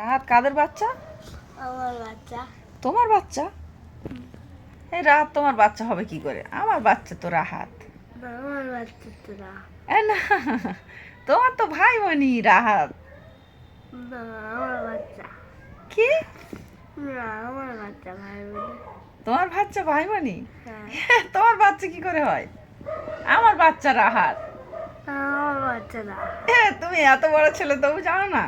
রাহাত কাদের বাচ্চা? আমার বাচ্চা। তোমার বাচ্চা? এই রাহাত তোমার বাচ্চা হবে কি করে? আমার বাচ্চা তো রাহাত। আমার বাচ্চা তোরা এ না তোমার তো ভাই বোনই রাহাত। আমার বাচ্চা। কি? আমার বাচ্চা ভাই বোনে তোমার বাচ্চা ভাই বোনই? হ্যাঁ। তোমার বাচ্চা কি করে হয়? আমার বাচ্চা রাহাত। আমার বাচ্চা এ তুমি এত বড় ছেলে তবু জানো না?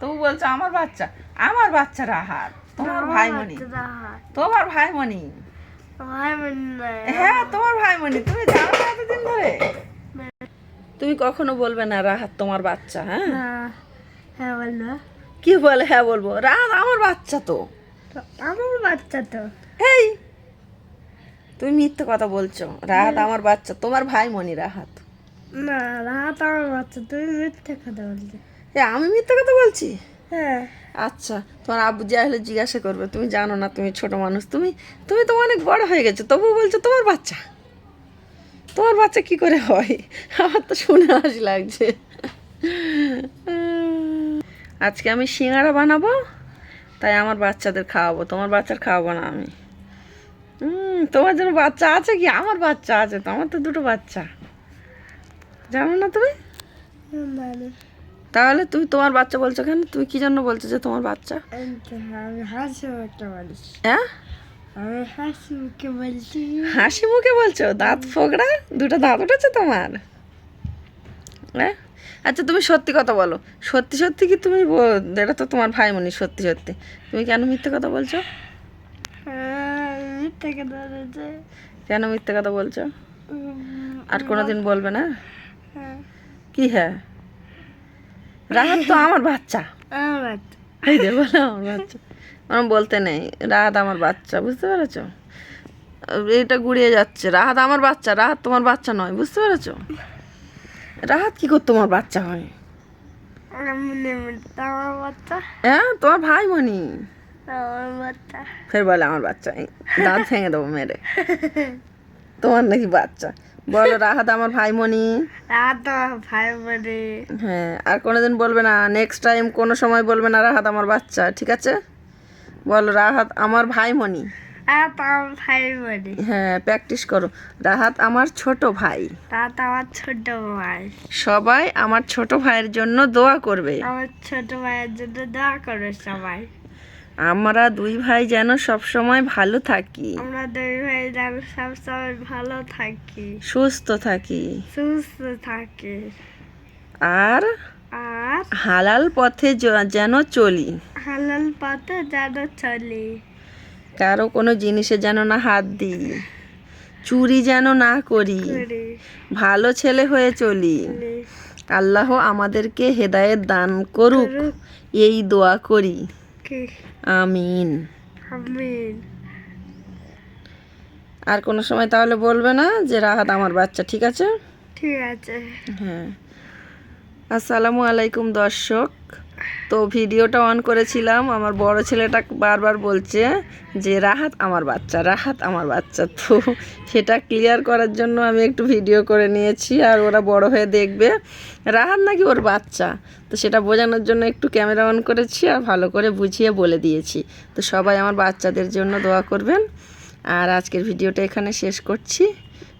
তবু বলছো আমার বাচ্চা আমার বাচ্চা রাহাত তোমার ভাই মনি তোমার ভাই মনি হ্যাঁ তোমার ভাই মনি তুমি জানো না এতদিন ধরে? তুমি কখনো বলবে না রাহাত তোমার বাচ্চা হ্যাঁ? হ্যাঁ কি বলে হ্যাঁ বলব। রাহাত আমার বাচ্চা তো। আমার বাচ্চা তো। এই তুমি মিথ্যে কথা বলছো। রাহাত আমার বাচ্চা তোমার ভাই মনি রাহাত। না রাত আমার বাচ্চা তুমি মিথ্যে কথা বলছো। এ আমি মিথ্যা কথা বলছি? হ্যাঁ। আচ্ছা তোমার আব্বু যা হলে জিজ্ঞাসা করবে। তুমি জানো না তুমি ছোট মানুষ। তুমি তুমি তো অনেক বড় হয়ে গেছো। তবুও বলছো তোমার বাচ্চা। তোমার বাচ্চা কি করে হয়? আমার তো শুনে হাসি লাগছে। আজকে আমি সিঙ্গারা বানাবো তাই আমার বাচ্চাদের খাওয়াবো। তোমার বাচ্চার খাওয়াবো না আমি। হুম তোমার জন্য বাচ্চা আছে কি? আমার বাচ্চা আছে তো আমার তো দুটো বাচ্চা। জানো না তুমি? তাহলে তুমি তোমার বাচ্চা বলছো কেন? তুমি কি জন্য বলছো যে তোমার বাচ্চা? হাসি মুখে হ্যাঁ? হাসি মুখে বলছি। দাঁত ফোকরা? দুটো দাঁত উঠেছে তোমার? হ্যাঁ? আচ্ছা তুমি সত্যি কথা বলো। সত্যি সত্যি কি তুমি এটা তো তোমার ভাই মনি সত্যি সত্যি। তুমি কেন মিথ্যে কথা বলছো? হ্যাঁ, কেন মিথ্যে কথা বলছো? আর কোনোদিন বলবে না? হ্যাঁ। কি হ্যাঁ? রাহাত তো আমার বাচ্চা। এই দে বলো আমার বাচ্চা। আমার বলতে নেই রাহাত আমার বাচ্চা বুঝতে পেরেছ? এইটা গুড়িয়ে যাচ্ছে রাহাত আমার বাচ্চা রাহাত তোমার বাচ্চা নয় বুঝতে পেরেছ? রাহাত কি করে তোমার বাচ্চা হয়? এমনি আমার বাচ্চা। হ্যাঁ তোমার ভাই মনি। আমার বাচ্চা। ফের বলে আমার বাচ্চা দাঁত ভেঙে দেবো মেরে। তোমার নাকি বাচ্চা। বলো রাহাত আমার ভাই মনি রাত ভাই বোনে হ্যাঁ আর কোনোদিন বলবে না নেক্সট টাইম কোনো সময় বলবে না রাহাত আমার বাচ্চা ঠিক আছে? বলো রাহাত আমার ভাই মনি রাত ভাই বোনে হ্যাঁ প্র্যাকটিস করো। রাহাত আমার ছোট ভাই। রাত আমার ছোট ভাই। সবাই আমার ছোট ভাইয়ের জন্য দোয়া করবে। আমার ছোট ভাইয়ের জন্য দোয়া করবে সবাই। আমরা দুই ভাই যেন সব সময় ভালো থাকি। আমরা দুই ভাই যেন সবসময় ভালো থাকি। সুস্থ থাকি। সুস্থ থাকি। আর আর? হালাল পথে যেন চলি। হালাল পথে যেন চলি। কারও কোনো জিনিসে যেন না হাত দিই। চুরি যেন না করি। ভালো ছেলে হয়ে চলি। আল্লাহ আমাদেরকে হেদায়েত দান করুক। এই দোয়া করি। আমিন। আমিন। আর কোনো সময় তাহলে বলবে না যে রাহাত আমার বাচ্চা ঠিক আছে? ঠিক আছে। হ্যাঁ। আসসালামু আলাইকুম, দর্শক। তো ভিডিওটা অন করেছিলাম, আমার বড় ছেলেটা বারবার বলছে যে, রাহাত আমার বাচ্চা, রাহাত আমার বাচ্চা। তো সেটা ক্লিয়ার করার জন্য আমি একটু ভিডিও করে নিয়েছি, আর ওরা বড় হয়ে দেখবে, রাহাত নাকি ওর বাচ্চা? তো সেটা বোঝানোর জন্য একটু ক্যামেরা অন করেছি, আর ভালো করে বুঝিয়ে বলে দিয়েছি। তো সবাই আমার বাচ্চাদের জন্য দোয়া করবেন। আর আজকের ভিডিওটা এখানে শেষ করছি।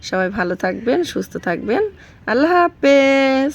সবাই ভালো থাকবেন, সুস্থ থাকবেন। আল্লাহ হাফেজ।